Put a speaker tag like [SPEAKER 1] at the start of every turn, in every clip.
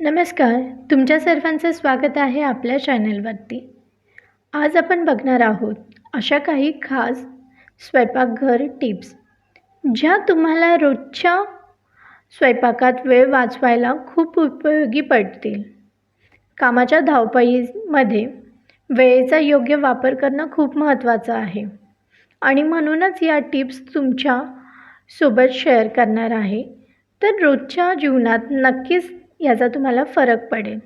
[SPEAKER 1] नमस्कार तुमच्या सर्वांचं स्वागत आहे आपल्या चॅनलवरती. आज आपण बघणार आहोत अशा काही खास स्वयंपाकघर टिप्स ज्या तुम्हाला रोजच्या स्वयंपाकात वेळ वाचवायला खूप उपयोगी पडतील. कामाच्या धावपळीमध्ये वेळेचा योग्य वापर करणं खूप महत्त्वाचं आहे. आणि म्हणूनच या टिप्स तुमच्यासोबत शेअर करणार आहे. तर रोजच्या जीवनात नक्कीच याचा तुम्हाला फरक पडेल.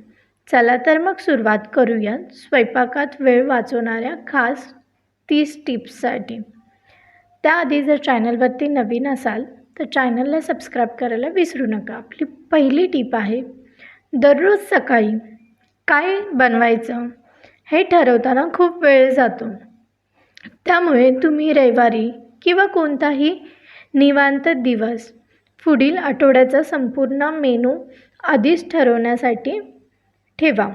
[SPEAKER 1] चला तर मग सुरुवात करूया. स्वयंपाकात वेळ वाचवणाऱ्या खास तीस टिप्ससाठी. त्याआधी जर चॅनलवरती नवीन असाल तर चॅनलला सबस्क्राईब करायला विसरू नका. आपली पहिली टीप आहे दररोज सकाळी काय बनवायचं? हे ठरवताना खूप वेळ जातो. त्यामुळे तुम्ही रविवारी किंवा कोणताही निवांत दिवस पुढील आठवड्याचा संपूर्ण मेनू आधीच ठरवण्यासाठी ठेवा.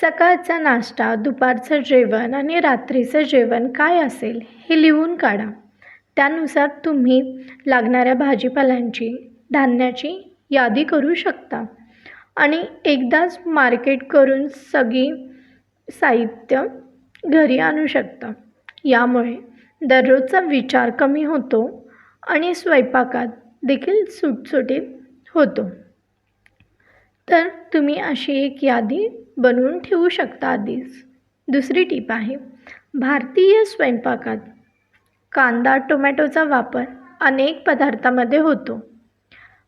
[SPEAKER 1] सकाळचा नाश्ता दुपारचं जेवण आणि रात्रीचं जेवण काय असेल हे लिहून काढा. त्यानुसार तुम्ही लागणाऱ्या भाजीपाल्यांची धान्याची यादी करू शकता. आणि एकदाच मार्केट करून सगळी साहित्य घरी आणू शकता. यामुळे दररोजचा विचार कमी होतो आणि स्वयंपाकात देखील सुटसुटीत होतो. तर तुम्ही अशी एक यादी बनवून ठेवू शकता आधीच. दुसरी टीप आहे भारतीय स्वयंपाकात कांदा टोमॅटोचा वापर अनेक पदार्थामध्ये होतो.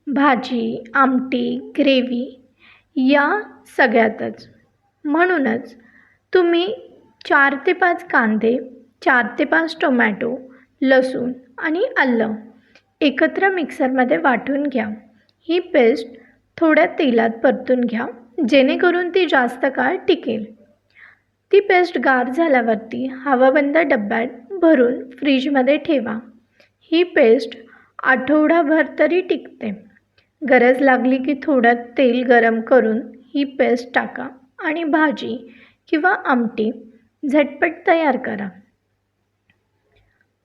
[SPEAKER 1] भाजी आमटी ग्रेव्ही या सगळ्यातच. म्हणूनच तुम्ही चार ते पाच कांदे चार ते पाच टोमॅटो लसूण आणि आलं एकत्र मिक्सरमध्ये वाटून घ्या. ही पेस्ट थोड्या तेलात परतून घ्या जेणेकरून ती जास्त काळ टिकेल. ती पेस्ट गार झाल्यावरती हवाबंद डब्यात भरून फ्रीजमध्ये ठेवा. ही पेस्ट आठवडाभर तरी टिकते. गरज लागली की थोडं तेल गरम करून ही पेस्ट टाका आणि भाजी किंवा आमटी झटपट तयार करा.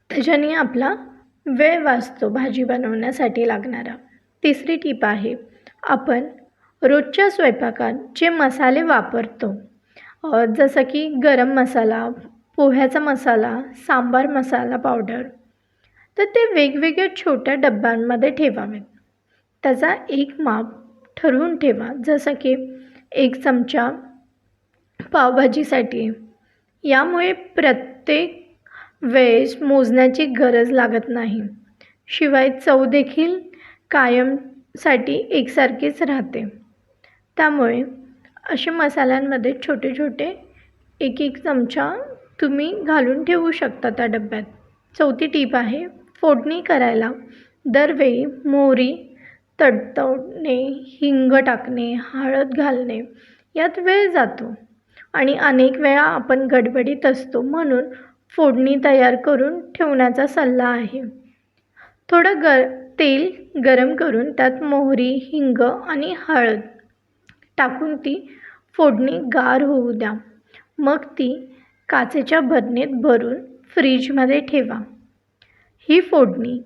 [SPEAKER 1] त्याच्याने आपला वेळ वाचतो भाजी बनवण्यासाठी लागणारा. तिसरी टीप आहे आपण रोजच्या स्वयंपाकात जे मसाले वापरतो. जसं की गरम मसाला पोह्याचा मसाला सांबार मसाला पावडर. तर ते वेगवेगळ्या छोट्या डब्यांमध्ये ठेवावेत. त्याचा एक माप ठरवून ठेवा. जसं की एक चमचा पावभाजीसाठी. यामुळे प्रत्येक वेळेस मोजण्याची गरज लागत नाही. शिवाय चवदेखील कायम साठी एकसारखीच राहते. त्यामुळे असे मसाल्यांमध्ये छोटे छोटे एक एक चमचा तुम्ही घालून ठेवू शकता त्या डब्यात. चौथी टीप आहे फोडणी करायला दरवेळी मोहरी तडतडणे हिंग टाकणे हळद घालणे यात वेळ जातो. आणि अनेक वेळा आपण गडबडीत असतो म्हणून फोडणी तयार करून ठेवण्याचा सल्ला आहे. थोडं गर तेल गरम करून त्यात मोहरी हिंग आणि हळद टाकून ती फोडणी गार होऊ द्या. मग ती काचेच्या भरणीत भरून फ्रीजमध्ये ठेवा. ही फोडणी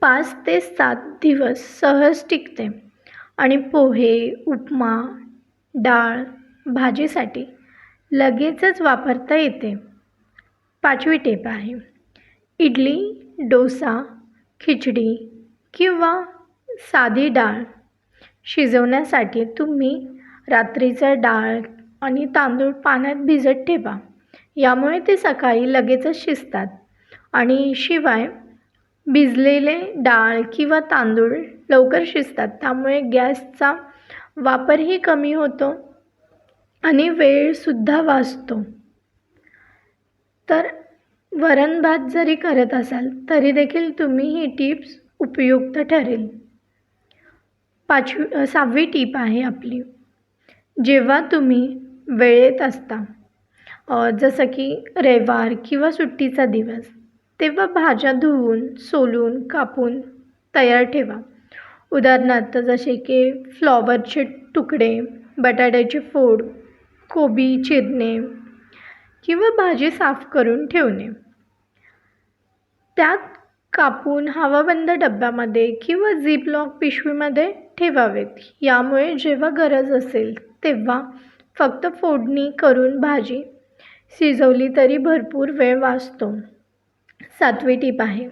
[SPEAKER 1] पाच ते सात दिवस सहज टिकते आणि पोहे उपमा डाळ भाजीसाठी लगेचच वापरता येते. पाचवी टेप आहे. इडली डोसा खिचडी किंवा साधी डाळ शिजवण्यासाठी तुम्ही रात्रीचा डाळ आणि तांदूळ पाण्यात भिजत ठेवा. यामुळे ते सकाळी लगेचच शिजतात. आणि शिवाय भिजलेले डाळ किंवा तांदूळ लवकर शिजतात. त्यामुळे गॅसचा वापरही कमी होतो आणि वेळसुद्धा वाचतो. तर वरण भात जरी करत असाल तरी देखील तुम्ही ही टिप्स उपयुक्त ठरेल. पाचवी सहावी टीप आहे आपली. जेव्हा तुम्ही वेळेत असता जसं की रविवार किंवा सुट्टीचा दिवस तेव्हा भाज्या धुवून सोलून कापून तयार ठेवा. उदाहरणार्थ जसे की फ्लॉवरचे तुकडे बटाट्याचे फोड कोबी चिरणे किंवा भाजी साफ करून ठेवणे. त्यात कापून हवाबंद डब्यामध्ये किंवा झिप लॉक पिशवीमध्ये ठेवावेत. यामुळे जेव्हा गरज असेल तेव्हा फक्त फोडणी करून भाजी शिजवली तरी भरपूर वेळ वाचतो. सातवी टीप आहे.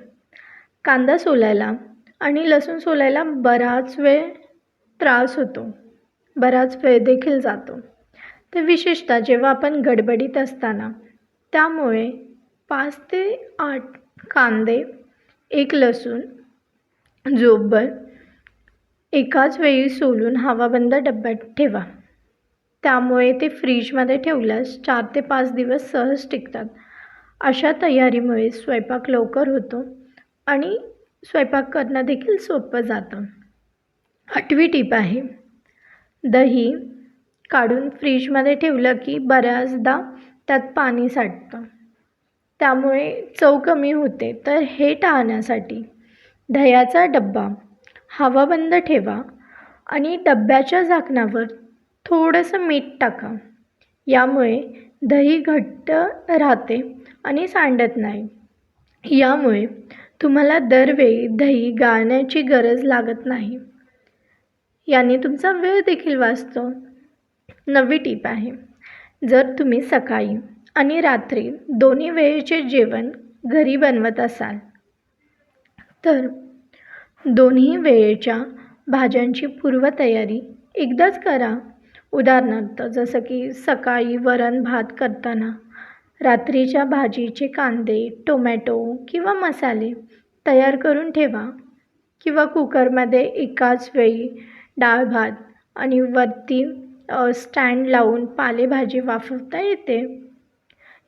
[SPEAKER 1] कांदा सोलायला आणि लसूण सोलायला बराच वेळ त्रास होतो. बराच वेळ देखील जातो. तर विशेषतः जेव्हा आपण गडबडीत असताना. त्यामुळे पाच ते आठ कांदे एक लसूण जोबर एकाच वेळी सोलून हवाबंद डब्यात ठेवा. त्यामुळे ते फ्रीजमध्ये ठेवल्यास चार ते पाच दिवस सहज टिकतात. अशा तयारीमुळे स्वयंपाक लवकर होतो आणि स्वयंपाक करणं देखील सोपं जातं. आठवी टीप आहे दही काढून फ्रीजमध्ये ठेवलं की बऱ्याचदा त्यात पाणी साठतं. त्यामुळे चव कमी होते. तर हे टाळण्यासाठी दह्याचा डब्बा हवाबंद ठेवा आणि डब्याच्या झाकणावर थोडंसं मीठ टाका. यामुळे दही घट्ट राहते आणि सांडत नाही. यामुळे तुम्हाला दरवेळी दही गाळण्याची गरज लागत नाही. याने तुमचा वेळ देखील वाचतो. नवी टीप आहे. जर तुम्ही सकाळी आणि रात्री दोन्ही वेळेचे जेवण घरी बनवत असाल. तर दोन्ही वेळेच्या भाज्यांची पूर्वतयारी एकदाच करा. उदाहरणार्थ जसं की सकाळी वरण भात करताना रात्रीच्या भाजीचे कांदे टोमॅटो किंवा मसाले तयार करून ठेवा किंवा कुकरमध्ये एकाच वेळी डाळ भात आणि वरती स्टँड लावून पालेभाजी वाफवता येते.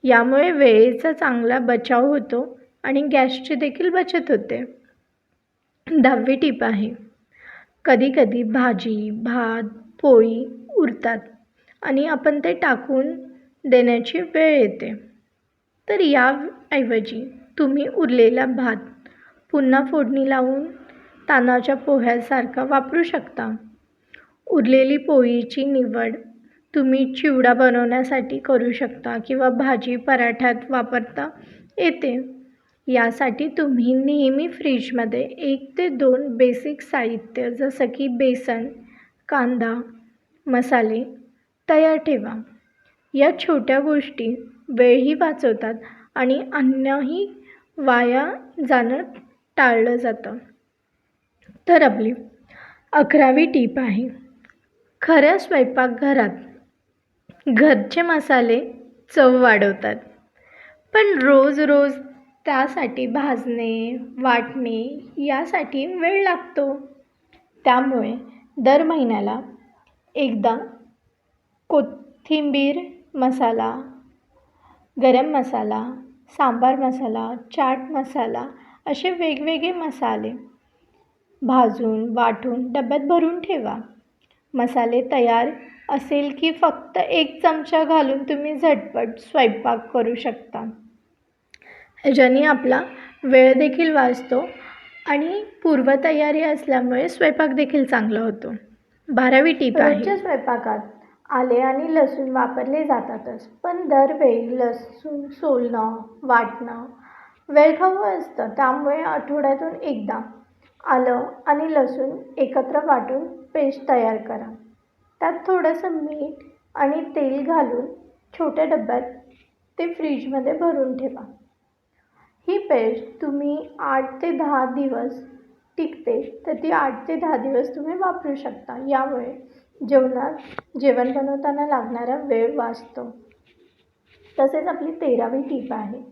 [SPEAKER 1] यामुळे वेळेचा चांगला बचाव होतो आणि गॅसची देखील बचत होते. दहावी टीप आहे. कधीकधी भाजी भात पोळी उरतात आणि आपण ते टाकून देण्याची वेळ येते. तर याऐवजी तुम्ही उरलेला भात पुन्हा फोडणी लावून तांदळाच्या पोह्यासारखा वापरू शकता. उरलेली पोळीची निवड तुम्ही चिवडा बनवण्यासाठी करू शकता किंवा भाजी पराठ्यात वापरता येते. यासाठी तुम्ही नेहमी फ्रीजमध्ये एक ते दोन बेसिक साहित्य जसं की बेसन कांदा मसाले तयार ठेवा. या छोट्या गोष्टी वेळही वाचवतात आणि अन्नही वाया जाणं टाळलं जातं. तर आपली अकरावी टीप आहे खऱ्या स्वयंपाकघरात घरचे मसाले चव वाढवतात. पण रोज रोज त्यासाठी भाजणे वाटणे यासाठी वेळ लागतो. त्यामुळे दर महिन्याला एकदा कोथिंबीर मसाला गरम मसाला सांबार मसाला चाट मसाला असे वेगवेगळे मसाले भाजून वाटून डब्यात भरून ठेवा. मसाले तयार असेल की फक्त एक चमचा घालून तुम्ही झटपट स्वयंपाक करू शकता. ह्याच्याने आपला वेळ देखील वाचतो आणि पूर्वतयारी असल्यामुळे स्वयंपाक देखील चांगला होतो. बारावी टीप आहे. स्वयंपाकात आले आणि लसूण वापरले जातातच पण दरवेळी लसूण सोलणं वाटणं वेळखाऊ असतं त्यामुळे आठवड्यातून एकदा आलं आणि लसूण एकत्र वाटून पेस्ट तयार करा. त्यात थोडंसं मीठ आणि तेल घालून छोट्या डब्यात ते फ्रीजमध्ये भरून ठेवा. ही पेस्ट तुम्ही आठ ते दहा दिवस टिकते तर ती आठ ते दहा दिवस तुम्ही वापरू शकता. यामुळे जेवणात जेवण बनवताना लागणारा वेळ वाचतो. तसेच आपली तेरावी टीप आहे.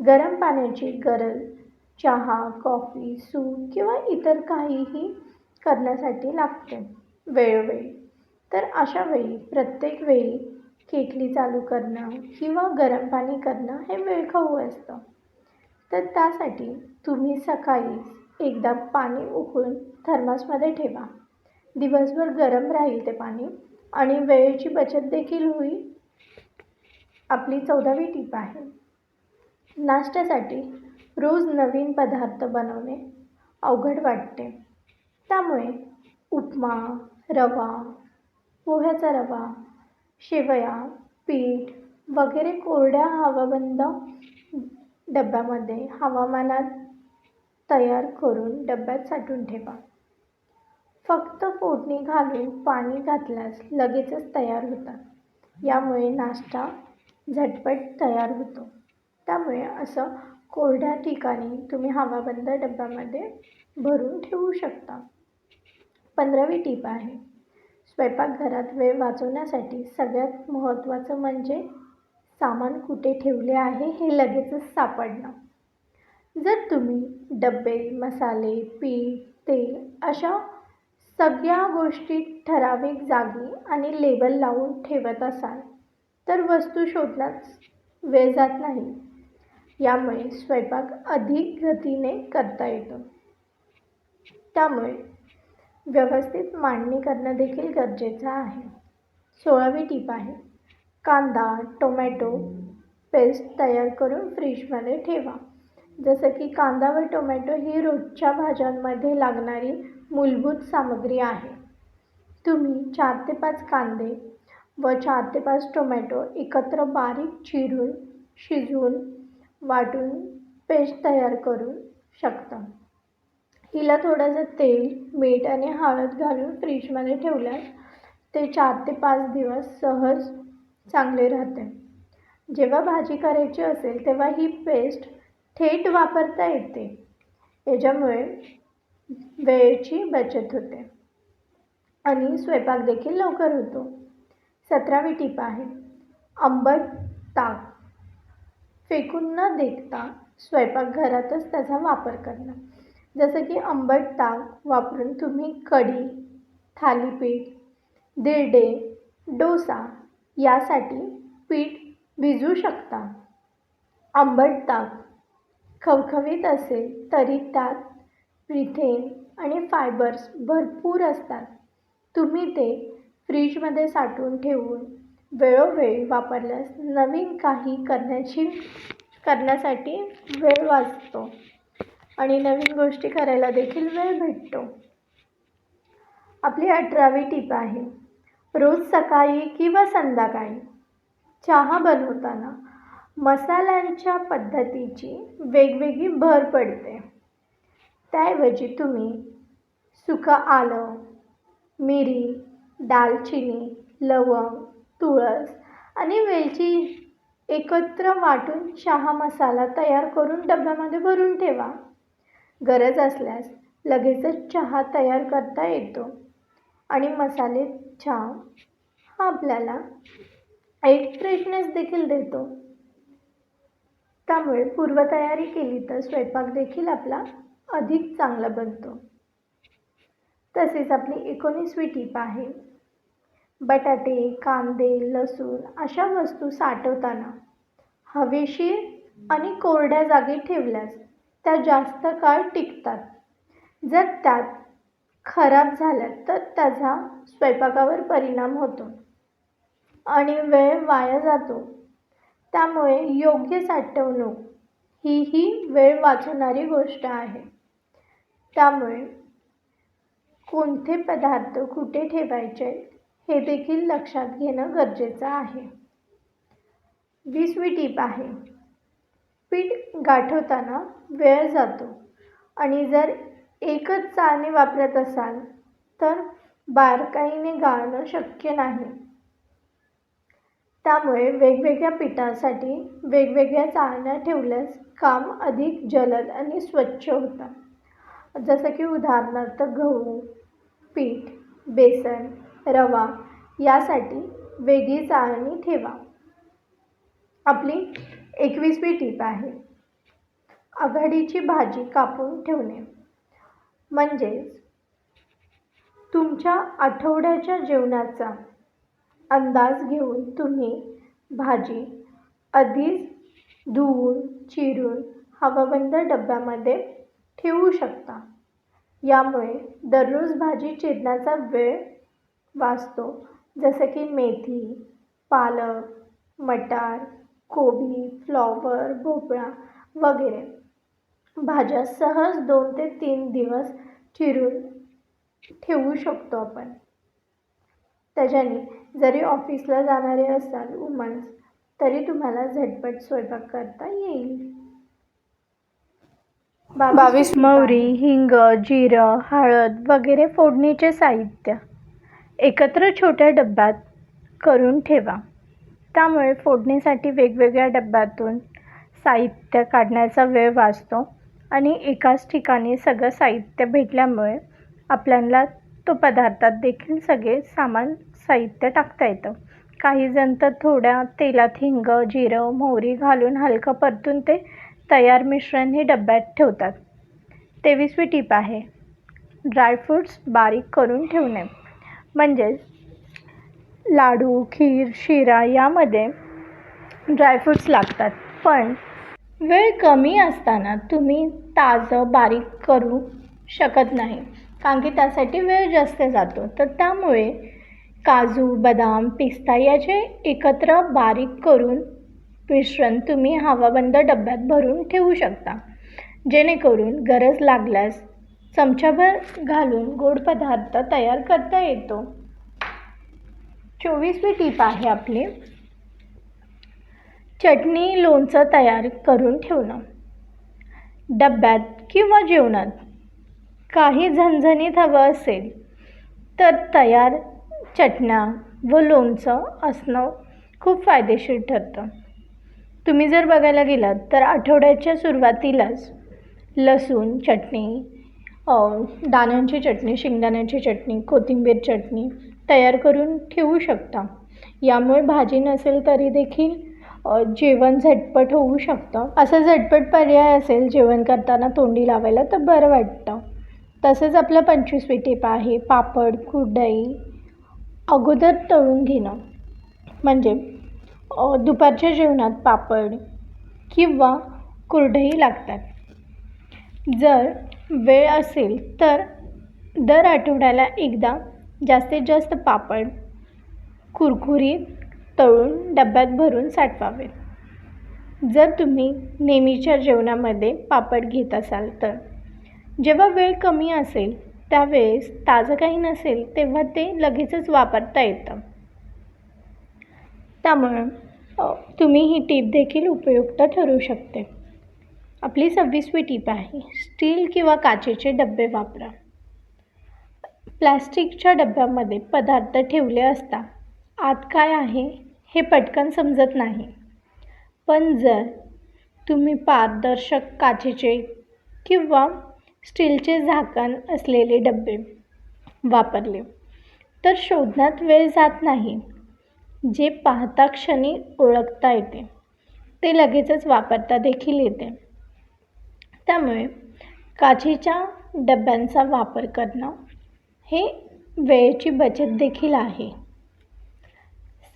[SPEAKER 1] गरम पाण्याची गरज चहा कॉफी सूप किंवा इतर काहीही करण्यासाठी लागते. वेळोवेळी तर अशा वेळी प्रत्येक वेळी केटली चालू करणं किंवा गरम पाणी करणं हे वेळखाऊ असतं. तर त्यासाठी तुम्ही सकाळी एकदा पाणी उकळून थर्मासमध्ये ठेवा. दिवसभर गरम राहील ते पाणी आणि वेळेची बचत देखील होईल. आपली चौदावी टीप आहे. नाश्त्यासाठी रोज नवीन पदार्थ बनवणे अवघड वाटते. त्यामुळे उपमा रवा पोह्याचा रवा शेवया पीठ वगैरे कोरड्या हवाबंद डब्यामध्ये हवामानात तयार करून डब्यात साठवून ठेवा. फक्त फोडणी घालून पाणी घातल्यास लगेचच तयार होतात. यामुळे नाश्ता झटपट तयार होतो. त्यामुळे असं कोरड्या ठिकाणी तुम्ही हवाबंद डब्यामध्ये भरून ठेवू शकता. पंधरावी टीप आहे. स्वयंपाकघरात वेळ वाचवण्यासाठी सगळ्यात महत्त्वाचं म्हणजे सामान कुठे ठेवले आहे हे लगेचच सापडणं. जर तुम्ही डबे मसाले पीठ तेल अशा सगळ्या गोष्टी ठराविक जागी आणि लेबल लावून ठेवत असाल तर वस्तू शोधण्यास वेळ जात नाही. यामुळे स्वयंपाक अधिक गतीने करता येतो. त्यामुळे व्यवस्थित मांडणी करणं देखील गरजेचं आहे. सोळावी टीप आहे. कांदा टोमॅटो पेस्ट तयार करून फ्रीजमध्ये ठेवा. जसं की कांदा व टोमॅटो ही रोजच्या भाज्यांमध्ये लागणारी मूलभूत सामग्री आहे. तुम्ही चार ते पाच कांदे व चार ते पाच टोमॅटो एकत्र बारीक चिरून शिजवून वाटून पेस्ट तयार करू शकता. तिला थोडंसं तेल मीठ आणि हळद घालून फ्रीजमध्ये ठेवल्यास ते चार ते पाच दिवस सहज चांगले राहते. जेव्हा भाजी करायची असेल तेव्हा ही पेस्ट थेट वापरता येते. याच्यामुळे वेळेची बचत होते. आणि स्वयंपाक देखील लवकर होतो. सतरावी टीप आहे. आंबट ताक. फेकून न देखता स्वयंपाकघरातच त्याचा वापर करणं. जसं की आंबट ताक वापरून तुम्ही कढी थालीपीठ दिरडे डोसा यासाठी पीठ भिजवू शकता. आंबट ताक खवखवीत असेल तरी त्यात प्रिथेन आणि फायबर्स भरपूर असतात. तुम्ही ते फ्रीजमध्ये साठवून ठेवून वेळोवेळी वापरल्यास नवीन काही करण्याची करण्यासाठी वेळ वाचतो. आणि नवीन गोष्टी करायला देखील वेळ भेटतो. आपली अठरावी टीप आहे रोज सकाळी किंवा संध्याकाळी चहा बनवताना मसाल्यांच्या पद्धतीची वेगवेगळी भर पडते. त्याऐवजी तुम्ही सुकं आलं मिरी दालचिनी लवंग तुळस आणि वेलची एकत्र वाटून चहा मसाला तयार करून डब्यामध्ये भरून ठेवा. गरज असल्यास लगेचच चहा तयार करता येतो. आणि मसाले चहा हा आपल्याला एक फ्रेशनेस देखील देतो. त्यामुळे पूर्वतयारी केली तर स्वयंपाक देखील आपला अधिक चांगला बनतो. तसेच आपली एकोणीसवी टीप आहे. बटाटे कांदे लसूण अशा वस्तू साठवताना हवेशीर आणि कोरड्या जागी ठेवल्यास त्या जास्त काळ टिकतात. जर त्यात खराब झाल्या तर त्याचा स्वयंपाकावर परिणाम होतो आणि वेळ वाया जातो. त्यामुळे योग्य साठवणूक ही ही वेळ वाचवणारी गोष्ट आहे. त्यामुळे कोणते पदार्थ कुठे ठेवायचे हे देखील लक्षात घेणं गरजेचं आहे. वीसवी टीप आहे. पीठ गाठवताना वेळ जातो. आणि जर एकच चाळणी वापरत असाल तर बारकाईने गाळणं शक्य नाही. त्यामुळे वेगवेगळ्या पिठासाठी वेगवेगळ्या चाळण्या ठेवल्यास काम अधिक जलद आणि स्वच्छ होतं. जसं की उदाहरणार्थ गहू पीठ बेसन रवा यासाठी वेगळी चाळणी ठेवा. आपली एकवीसवी टीप आहे. आघाडीची भाजी कापून ठेवणे. म्हणजेच तुमच्या आठवड्याच्या जेवणाचा अंदाज घेऊन तुम्ही भाजी आधीच धुवून चिरून हवाबंद डब्यामध्ये ठेवू शकता. यामुळे दररोज भाजी चिरण्याचा वेळ वाचतो. जसं की मेथी पालक मटार कोबी फ्लॉवर भोपळा वगैरे. भाज्या सहज दोन ते तीन दिवस चिरून ठेवू शकतो आपण. त्याच्याने जरी ऑफिसला जाणारे असाल वुमन्स तरी तुम्हाला झटपट स्वयंपाक करता येईल. बावीस मोहरी हिंग जिरं हळद वगैरे फोडणीचे साहित्य एकत्र छोट्या डब्यात करून ठेवा. त्यामुळे फोडणीसाठी वेगवेगळ्या डब्यातून साहित्य काढण्याचा वेळ वाचतो आणि एकाच ठिकाणी सगळं साहित्य भेटल्यामुळे आपल्याला तो पदार्थात देखील सगळे सामान साहित्य टाकता येतं. काही जण तर थोड्या तेलात हिंग जिरं मोहरी घालून हलकं परतून ते तयार मिश्रण हे डब्यात ठेवतात. तेवीसवी टीप आहे ड्रायफ्रूट्स बारीक करून ठेवणे. म्हणजेच लाडू खीर शिरा यामध्ये ड्रायफ्रूट्स लागतात. पण वेळ कमी असताना तुम्ही ताजं बारीक करू शकत नाही. कारण की त्यासाठी वेळ जास्त जातो. तर त्यामुळे काजू बदाम पिस्ता याचे एकत्र बारीक करून मिश्रण तुम्ही हवाबंद डब्यात भरून ठेवू शकता. जेणेकरून गरज लागल्यास चमच्याभर घालून गोड पदार्थ तयार करता येतो. चोवीसवी टीप आहे आपली. चटणी लोणचं तयार करून ठेवणं. डब्यात किंवा जेवणात काही झणझणीत हवं असेल तर तयार चटण्या व लोणचं असणं खूप फायदेशीर ठरतं. तुम्ही जर बघायला गेलात तर आठवड्याच्या सुरुवातीलाच लसूण चटणी दाण्यांची चटणी शेंगदाण्याची चटणी कोथिंबीर चटणी तयार करून ठेवू शकता. यामुळे भाजी नसेल तरी देखील जेवण झटपट होऊ शकतं. असं झटपट पर्याय असेल जेवण करताना तोंडी लावायला तर बरं वाटतं. तसंच आपलं पंचवीसवी टीप आहे पापड कुरडई अगोदर तळून घेणं. म्हणजे दुपारच्या जेवणात पापड किंवा कुरडई लागतात. जर वेळ असेल तर दर आठवड्याला एकदा जास्तीत जास्त पापड कुरकुरीत तळून डब्यात भरून साठवावे. जर तुम्ही नेहमीच्या जेवणामध्ये पापड घेत असाल तर. जेव्हा वेळ कमी असेल त्यावेळेस ताजं काही नसेल तेव्हा ते लगेचच वापरता येतं. त्यामुळं तुम्ही ही टीप देखील उपयुक्त ठरू शकते. आपली सव्वीसवी टीप आहे स्टील किंवा काचेचे डबे वापरा. प्लॅस्टिकच्या डब्यामध्ये पदार्थ ठेवले असता आत काय आहे हे पटकन समजत नाही. पण जर तुम्ही पारदर्शक काचेचे किंवा स्टीलचे झाकण असलेले डबे वापरले तर शोधण्यात वेळ जात नाही. जे पाहता क्षणी ओळखता येते ते लगेचच वापरता देखील येते. त्यामुळे काचेच्या डब्यांचा वापर करणं हे वेळेची बचत देखील आहे.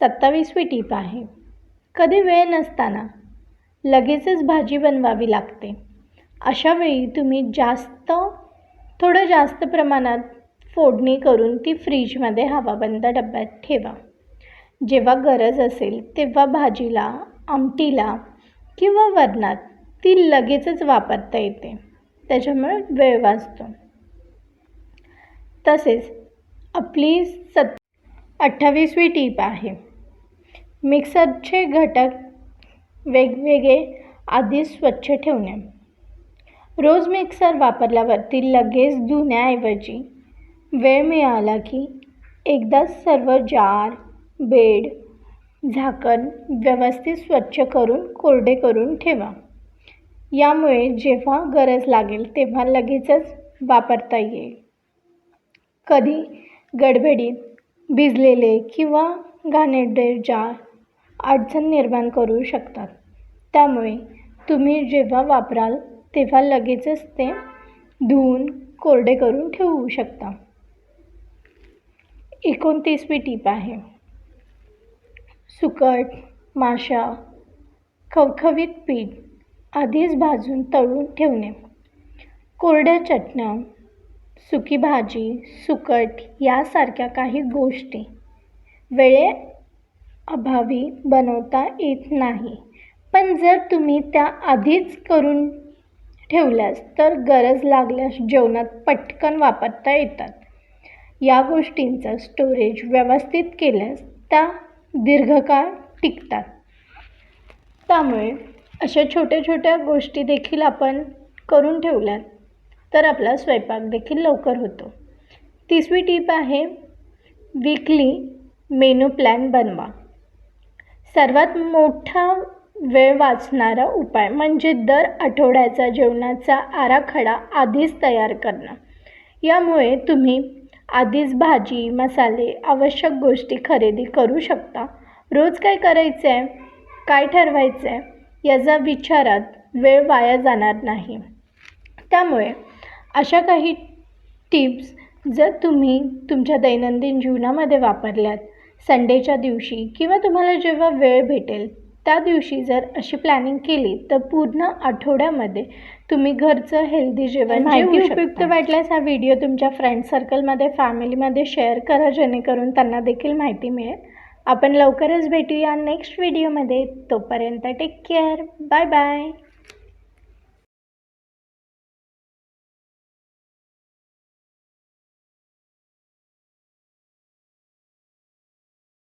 [SPEAKER 1] सत्तावीसवी टीप आहे. कधी वेळ नसताना लगेचच भाजी बनवावी लागते. अशा वेळी तुम्ही जास्त थोडं जास्त प्रमाणात फोडणी करून ती फ्रीजमध्ये हवाबंद डब्यात ठेवा. जेव्हा गरज असेल तेव्हा भाजीला आमटीला किंवा वरणात ती लगेचच वापरता येते. त्याच्यामुळे वेळ वाचतो. तसेच आपली सत अठ्ठावीसवी टीप आहे. मिक्सरचे घटक वेगवेगळे आधी स्वच्छ ठेवणे. रोज मिक्सर वापरल्यावरती लगेच धुण्याऐवजी वेळ मिळाला की एकदा सर्व जार बेड झाकण व्यवस्थित स्वच्छ करून कोरडे करून ठेवा. यामुळे जेव्हा गरज लागेल तेव्हा लगेचच वापरता येईल. कधी गडबडीत भिजलेले किंवा घाणेरडे जार अडचण निर्माण करू शकतात. त्यामुळे तुम्ही जेव्हा वापराल तेव्हा लगेचच ते धुवून कोरडे करून ठेवू शकता. एकोणतीसवी टीप आहे. सुकट माशा खवखवीत पीठ आधीच भाजून तळून ठेवणे. कोरड्या चटण्या सुकी भाजी सुकट यासारख्या काही गोष्टी वेळे अभावी बनवता येत नाही. पण जर तुम्ही त्या आधीच करून ठेवल्यास तर गरज लागल्यास जेवणात पटकन वापरता येतात. या गोष्टींचं स्टोरेज व्यवस्थित केल्यास त्या दीर्घकाळ टिकतात. त्यामुळे अशा छोट्या छोट्या गोष्टी देखील आपण करून ठेवल्यात. तर आपला स्वयंपाक देखील लवकर होतो. तिसरी टीप आहे वीकली मेनू प्लॅन बनवा. सर्वात मोठा वेळ वाचणारा उपाय म्हणजे दर आठवड्याचा जेवणाचा आराखडा आधीच तयार करणं. यामुळे तुम्ही आधीच भाजी मसाले आवश्यक गोष्टी खरेदी करू शकता. रोज काय करायचं आहे काय ठरवायचं आहे याचा विचारात वेळ वाया जाणार नाही. त्यामुळे अशा काही टिप्स जर तुम्ही तुमच्या दैनंदिन जीवनामध्ये वापरल्यात संडेच्या दिवशी किंवा तुम्हाला जेव्हा वेळ भेटेल त्या दिवशी जर अशी प्लॅनिंग केली तर पूर्ण आठवड्यामध्ये तुम्ही घरचं हेल्दी जेवण माहिती उपयुक्त वाटल्यास हा व्हिडिओ तुमच्या फ्रेंड सर्कलमध्ये फॅमिलीमध्ये शेअर करा जेणेकरून त्यांना देखील माहिती मिळेल. आपण लवकरच भेटूया नेक्स्ट व्हिडिओमध्ये तोपर्यंत टेक केअर बाय बाय